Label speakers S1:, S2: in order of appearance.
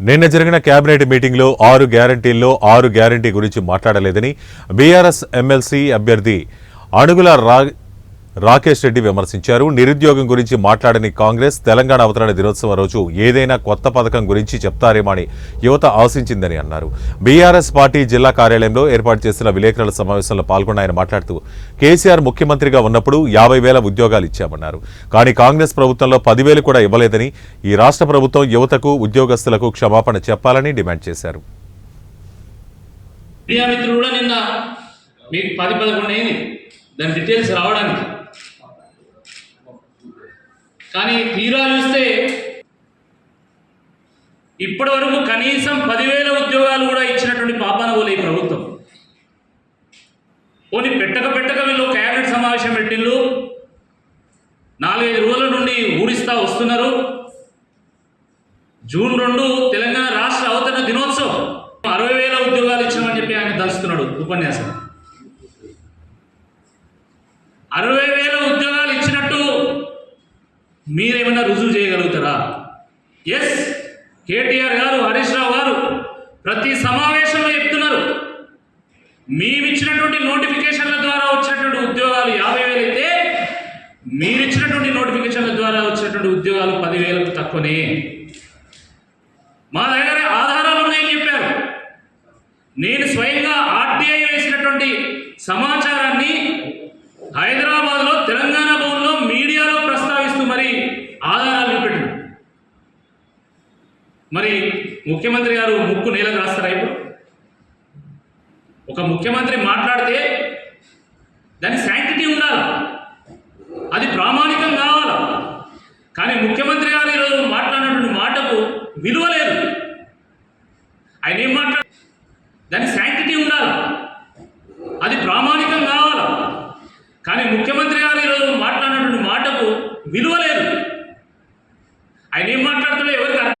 S1: నిన్న జరిగిన కేబినెట్ మీటింగ్లో ఆరు గ్యారంటీల్లో ఆరు గ్యారంటీ గురించి మాట్లాడలేదని బీఆర్ఎస్ ఎమ్మెల్సీ అభ్యర్థి అణుగుల రా రాకేష్ రెడ్డి విమర్శించారు. నిరుద్యోగం గురించి మాట్లాడని కాంగ్రెస్ తెలంగాణ అవతరణ దినోత్సవం రోజు ఏదైనా కొత్త పథకం గురించి చెప్తారేమో అని యువత ఆశించిందని అన్నారు. బీఆర్ఎస్ పార్టీ జిల్లా కార్యాలయంలో ఏర్పాటు చేసిన విలేకరుల సమావేశంలో పాల్గొన్న ఆయన మాట్లాడుతూ కేసీఆర్ ముఖ్యమంత్రిగా ఉన్నప్పుడు యాభై వేల ఉద్యోగాలు ఇచ్చామన్నారు. కానీ కాంగ్రెస్ ప్రభుత్వంలో పదివేలు కూడా ఇవ్వలేదని ఈ రాష్ట్ర ప్రభుత్వం యువతకు ఉద్యోగస్తులకు క్షమాపణ చెప్పాలని డిమాండ్ చేశారు.
S2: మీకు పది పదకొండు అయింది. దాని డీటెయిల్స్ రావడానికి కానీ తీరా చూస్తే ఇప్పటి వరకు కనీసం పదివేల ఉద్యోగాలు కూడా ఇచ్చినటువంటి పాపాన పోలే ఈ ప్రభుత్వం. పోనీ పెట్టక పెట్టక వీళ్ళు క్యాబినెట్ సమావేశం పెట్టిళ్ళు. నాలుగైదు రోజుల నుండి ఊరిస్తా వస్తున్నారు. జూన్ రెండు తెలంగాణ రాష్ట్ర అవతరణ దినోత్సవం. అరవై వేల ఉద్యోగాలు ఇచ్చామని చెప్పి ఆయన దలుస్తున్నాడు ఉపన్యాసం. అరవై వేల మీరేమైనా రుజువు చేయగలుగుతారా? ఎస్ కేటీఆర్ గారు హరీష్ రావు గారు ప్రతి సమావేశంలో చెప్తున్నారు. మేమిచ్చినటువంటి నోటిఫికేషన్ల ద్వారా వచ్చినటువంటి ఉద్యోగాలు యాభై వేలు అయితే మీరిచ్చినటువంటి నోటిఫికేషన్ల ద్వారా వచ్చినటువంటి ఉద్యోగాలు పదివేలకు తక్కువనే. మా దగ్గర ఆధారాలు ఉన్నాయని చెప్పారు. నేను స్వయంగా ఆర్టీఐ వేసినటువంటి సమాచారాన్ని హైదరాబాద్లో తెలంగాణ భవన్లో మీడియాలో ప్రస్తావిస్తూ మరి ఆధారాలు చూపెట్టింది మరి ముఖ్యమంత్రి గారు ముక్కు నేలకు రాస్తారా ఇప్పుడు? ఒక ముఖ్యమంత్రి మాట్లాడితే దాని శాంటిటీ ఉండాలి. అది ప్రామాణికం కావాలి. కానీ ముఖ్యమంత్రి గారు ఈరోజు మాట్లాడినటువంటి మాటకు విలువ లేదు. ఆయన ఏం మాట్లాడు? దాని శాంటిటీ ఉండాలి. అది ప్రామాణికం కావాలి. కానీ ముఖ్యమంత్రి గారు ఈరోజు మాట్లాడినటువంటి మాటకు విలువ లేదు. ఆయన ఏం మాట్లాడుతున్నాడో ఎవరికి